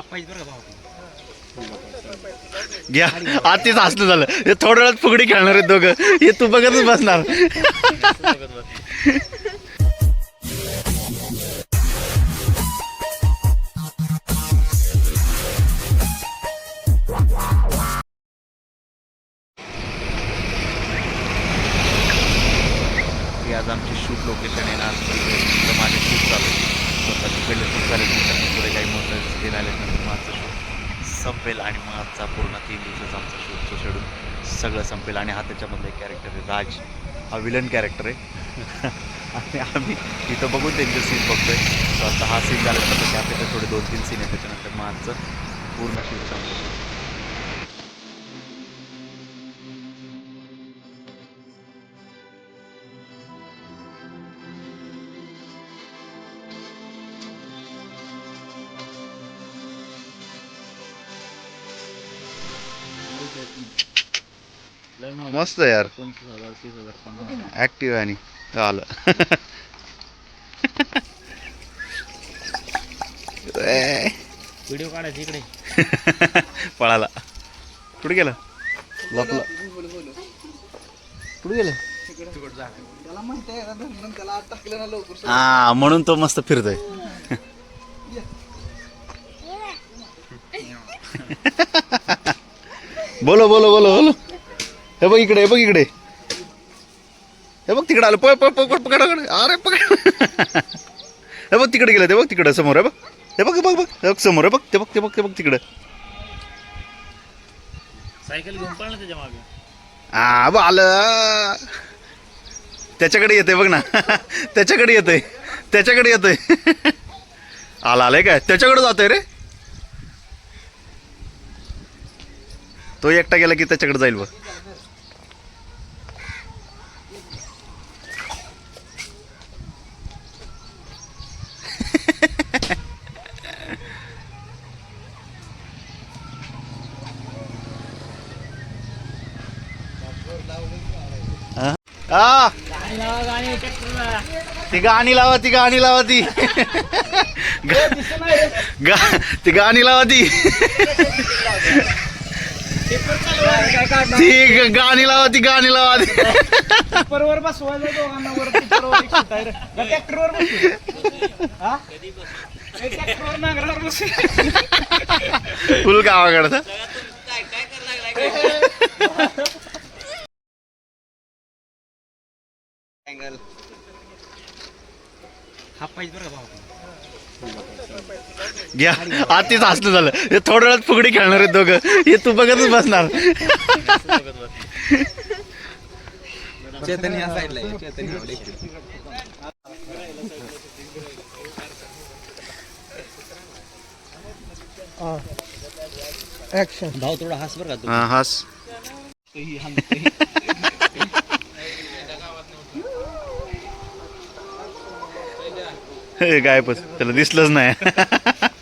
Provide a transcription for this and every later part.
पाहिजे बरं का भाऊ घ्या. आधीच असलं झालं. हे थोड्या वेळात फुगडी खेळणार आहेत दोघं. हे तू बघतच बसणार. संपेल आणि मग आजचा पूर्ण तीन दिवसाचा आमचा शूटचं शेड्यूल सगळं संपेल आणि हा त्याच्यामधला एक कॅरेक्टर आहे राज. हा विलन कॅरेक्टर आहे. आणि आम्ही इथं बघून त्यांचे सीन बघतोय. तर आता हा सीन झाल्यानंतर त्यापैकी थोडे दोन तीन सीन आहे त्याच्यानंतर मग आजचं पूर्ण शूट संपेल मस्त यार. ऍक्टिव्ह आणि आलं ए, व्हिडिओ काढायचे इकडे. पळाला. कुठे गेला? लपला. कुठे गेलं? त्याला माहिती आहे ना धरून त्याला आत टाकलं ना लवकर हा म्हणून तो मस्त फिरतोय. बोलो बोलो बोलो बोलो. हे बघ इकडे हे बघ इकडे. हे बघ तिकडे आलं. पळ पळ पकड पकड. अरे पकड. हे बघ तिकडे गेलं ते बघ तिकडे समोर आहे बघ. हे बघ बघ बघ. बघ समोर आहे बघ ते बघ ते बघ ते बघ तिकडे. सायकल घेऊन पळणार त्याच्यामागे. हा बघ आलं. त्याच्याकडे येते बघ ना. त्याच्याकडे येतंय. त्याच्याकडे येतंय. आला आलाय काय? त्याच्याकडे जातोय रे. तो एकटा गेला की त्याच्याकडे जाईल बघ. हा? ती गाणी लावा ती गाणी लावा ती. गा- ती गाणी लावा ती. ती गाणी लावा ती गाणी लावा. ती वर बसवायला दोघांना वर टिपरवर एक सुट आहे रे. का ट्रॅक्टरवर बसू. हा? ए, ट्रॅक्टरवर नांगरावर बसू. फुल गावाकडचं हा पाहिजे बरं का भाऊ? घ्या. आधीच हसणं झालं. हे थोड्या वेळात फुगडी खेळणार आहेत दोघं. हे तू बघतच बसणार. चेतन या साईडला आहे, चेतन इकडे. भाऊ थोडा हास बरं का हा हास. गायबच त्याला दिसलंच नाही.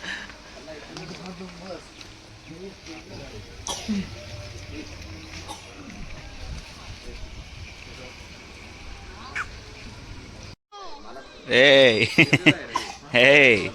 ए हे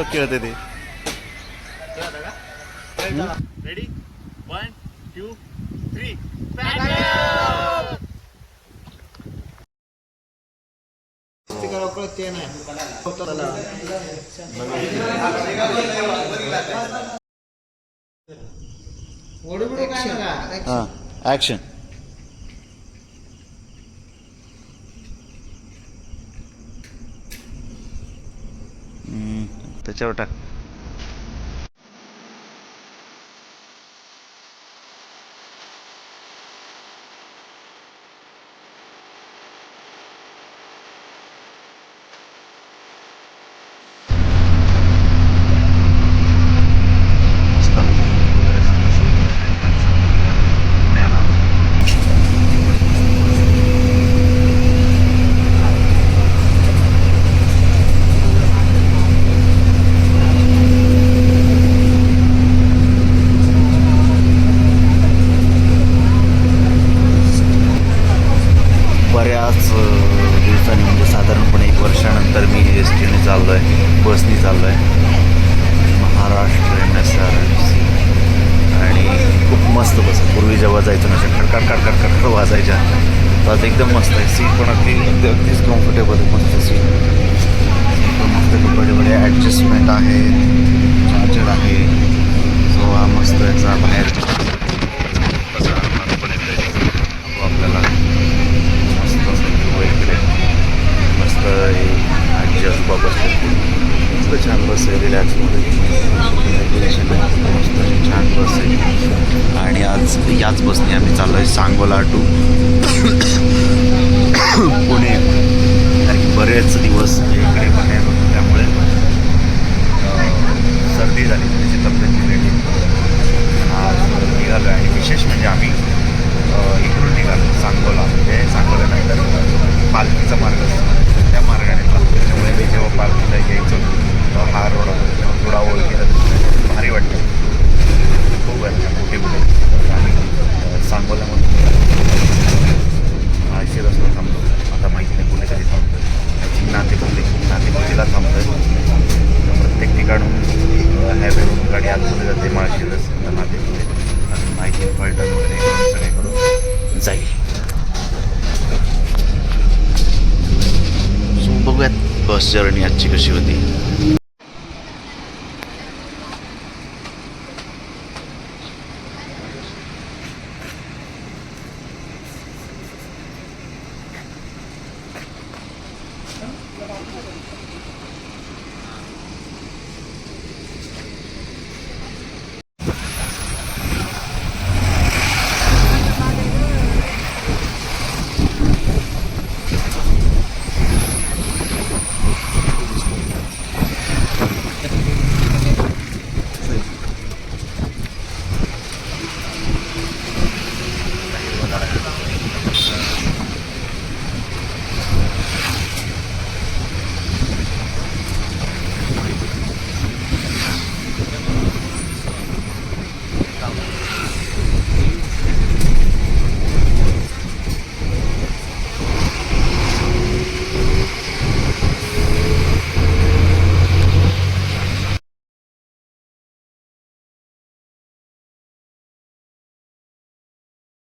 मस्त खेळते ते रेडी वन टू थ्री हा ऍक्शन पाच दिवसांनी म्हणजे साधारणपणे एक वर्षानंतर मी एस टीने चाललो आहे बसनी चाललो आहे Maharashtra M S R C. आणि खूप मस्त बस पूर्वी जेव्हा जायचं ना अशा खडकाड खडकाड खडकड वाजायच्या. तर आज एकदम मस्त आहे. सीट पण अगदी अगदी अगदीच कम्फर्टेबल आहे. मस्त सीट. मस्त खूप बडे बडे ॲडजस्टमेंट आहे. चार्जर आहे. सो हा मस्त याचा बाहेर. याच बसने आम्ही चाललो आहे सांगोला टू पुणे. कारण की बरेच दिवस इकडे बाहेर होतो त्यामुळे सर्दी झाली त्याची तब्येत बिघडली. आज निघालो आहे विशेष म्हणजे आम्ही was journey at Chikashivati.